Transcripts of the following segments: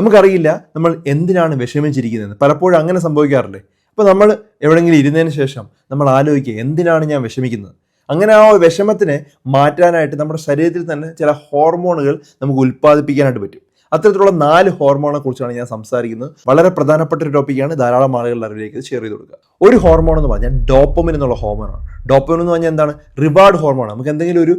നമുക്കറിയില്ല നമ്മൾ എന്തിനാണ് വിഷമിച്ചിരിക്കുന്നത്. പലപ്പോഴും അങ്ങനെ സംഭവിക്കാറില്ലേ അപ്പോൾ നമ്മൾ എവിടെയെങ്കിലും ഇരുന്നതിന് ശേഷം നമ്മൾ ആലോചിക്കുക എന്തിനാണ് ഞാൻ വിഷമിക്കുന്നത്? അങ്ങനെ ആ വിഷമത്തിനെ മാറ്റാനായിട്ട് നമ്മുടെ ശരീരത്തിൽ തന്നെ ചില ഹോർമോണുകൾ നമുക്ക് ഉൽപ്പാദിപ്പിക്കാനായിട്ട് പറ്റും. അത്തരത്തിലുള്ള നാല് ഹോർമോണെ കുറിച്ചാണ് ഞാൻ സംസാരിക്കുന്നത്. വളരെ പ്രധാനപ്പെട്ട ഒരു ടോപ്പിക്കാണ് ധാരാളം ആളുകളുടെ അറിവിലേക്ക് ഷെയർ ചെയ്ത് കൊടുക്കുക. ഒരു ഹോർമോൺ എന്ന് പറഞ്ഞാൽ ഡോപ്പമിൻ എന്നുള്ള ഹോർമോണാണ്. ഡോപ്പമിൻ എന്ന് പറഞ്ഞാൽ എന്താണ്? റിവാർഡ് ഹോർമോൺ നമുക്ക് എന്തെങ്കിലും ഒരു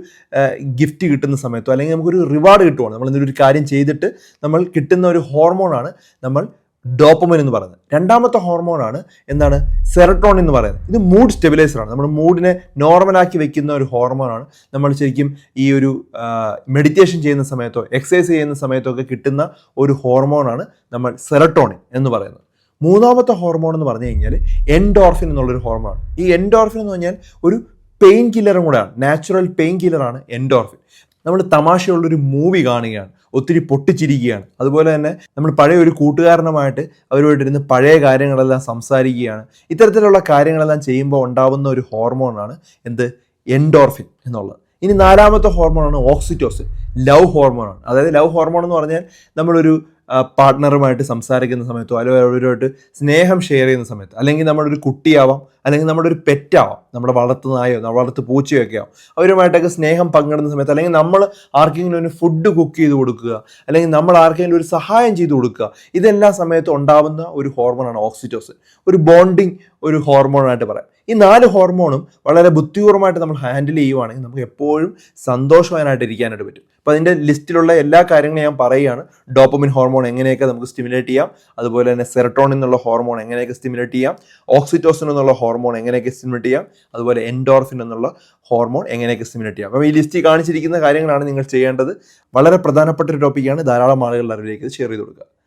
ഗിഫ്റ്റ് കിട്ടുന്ന സമയത്തോ അല്ലെങ്കിൽ നമുക്കൊരു റിവാർഡ് കിട്ടുവാണ്. നമ്മൾ എന്തെങ്കിലും ഒരു കാര്യം ചെയ്തിട്ട് നമ്മൾ കിട്ടുന്ന ഒരു ഹോർമോണാണ് നമ്മൾ ഡോപ്പമിൻ എന്ന് പറയുന്നത്. രണ്ടാമത്തെ ഹോർമോണാണ് എന്താണ്? സെറട്ടോൺ എന്ന് പറയുന്നത്. ഇത് മൂഡ് സ്റ്റെബിലൈസറാണ് നമ്മുടെ മൂഡിനെ നോർമലാക്കി വെക്കുന്ന ഒരു ഹോർമോണാണ് നമ്മൾ ശരിക്കും ഈ ഒരു മെഡിറ്റേഷൻ ചെയ്യുന്ന സമയത്തോ എക്സസൈസ് ചെയ്യുന്ന സമയത്തോ ഒക്കെ കിട്ടുന്ന ഒരു ഹോർമോണാണ് നമ്മൾ സെറട്ടോണിൻ എന്ന് പറയുന്നത്. മൂന്നാമത്തെ ഹോർമോൺ എന്ന് പറഞ്ഞു കഴിഞ്ഞാൽ എൻഡോർഫിൻ എന്നുള്ളൊരു ഹോർമോൺ ഈ എൻഡോർഫിൻ എന്ന് പറഞ്ഞാൽ ഒരു പെയിൻ കില്ലറും കൂടെയാണ്. നാച്ചുറൽ പെയിൻ കില്ലറാണ് എൻഡോർഫിൻ നമ്മൾ തമാശയുള്ളൊരു മൂവി കാണുകയാണ്. ഒത്തിരി പൊട്ടിച്ചിരിക്കുകയാണ്. അതുപോലെ തന്നെ നമ്മൾ പഴയ ഒരു കൂട്ടുകാരനുമായിട്ട് അവരുമായിട്ടിരുന്ന് പഴയ കാര്യങ്ങളെല്ലാം സംസാരിക്കുകയാണ്. ഇത്തരത്തിലുള്ള കാര്യങ്ങളെല്ലാം ചെയ്യുമ്പോൾ ഉണ്ടാവുന്ന ഒരു ഹോർമോണാണ് എന്ത്? എൻഡോർഫിൻ എന്നുള്ളത്. ഇനി നാലാമത്തെ ഹോർമോണാണ് ഓക്സിറ്റോസിൻ ലവ് ഹോർമോണാണ്. അതായത് ലവ് ഹോർമോൺ എന്ന് പറഞ്ഞാൽ നമ്മളൊരു പാർട്ട്ണറുമായിട്ട് സംസാരിക്കുന്ന സമയത്തോ അല്ലെങ്കിൽ അവരുമായിട്ട് സ്നേഹം ഷെയർ ചെയ്യുന്ന സമയത്ത് അല്ലെങ്കിൽ നമ്മുടെ ഒരു കുട്ടിയാവാം അല്ലെങ്കിൽ നമ്മുടെ ഒരു പെറ്റാവാം നമ്മുടെ വളർത്തു നായോ വളർത്ത് പൂച്ചയോ ഒക്കെ ആവും അവരുമായിട്ടൊക്കെ സ്നേഹം പങ്കിടുന്ന സമയത്ത് അല്ലെങ്കിൽ നമ്മൾ ആർക്കെങ്കിലും ഒരു ഫുഡ് കുക്ക് ചെയ്ത് കൊടുക്കുക അല്ലെങ്കിൽ നമ്മൾ ആർക്കെങ്കിലും ഒരു സഹായം ചെയ്ത് കൊടുക്കുക ഇതെല്ലാ സമയത്തും ഉണ്ടാവുന്ന ഒരു ഹോർമോണാണ് ഓക്സിറ്റോസിൻ. ഒരു ബോണ്ടിങ് ഒരു ഹോർമോണായിട്ട് പറയാം. ഈ നാല് ഹോർമോണും വളരെ ബുദ്ധിപൂർവമായിട്ട് നമ്മൾ ഹാൻഡിൽ ചെയ്യുവാണെങ്കിൽ നമുക്ക് എപ്പോഴും സന്തോഷവാനായിട്ട് ഇരിക്കാനായിട്ട് പറ്റും. അപ്പോൾ അതിന്റെ ലിസ്റ്റിലുള്ള എല്ലാ കാര്യങ്ങളും ഞാൻ പറയുകയാണ്. ഡോപ്പമിൻ ഹോർമോൺ എങ്ങനെയൊക്കെ നമുക്ക് സ്റ്റിമുലേറ്റ് ചെയ്യാം. അതുപോലെ തന്നെ സെറട്ടോണിൻ എന്നുള്ള ഹോർമോൺ എങ്ങനെയൊക്കെ സ്റ്റിമുലേറ്റ് ചെയ്യാം. ഓക്സിറ്റോസിൻ എന്നുള്ള ഹോർമോൺ എങ്ങനെയൊക്കെ സ്റ്റിമുലേറ്റ് ചെയ്യാം. അതുപോലെ എൻഡോർഫിൻ എന്നുള്ള ഹോർമോൺ എങ്ങനെയൊക്കെ സ്റ്റിമുലേറ്റ് ചെയ്യാം. അപ്പോൾ ഈ ലിസ്റ്റിൽ കാണിച്ചിരിക്കുന്ന കാര്യങ്ങളാണ് നിങ്ങൾ ചെയ്യേണ്ടത്. വളരെ പ്രധാനപ്പെട്ട ഒരു ടോപ്പിക്കാണ് ധാരാളം ആളുകളുടെ അറിവിലേക്ക് ഷെയർ ചെയ്ത് കൊടുക്കുക.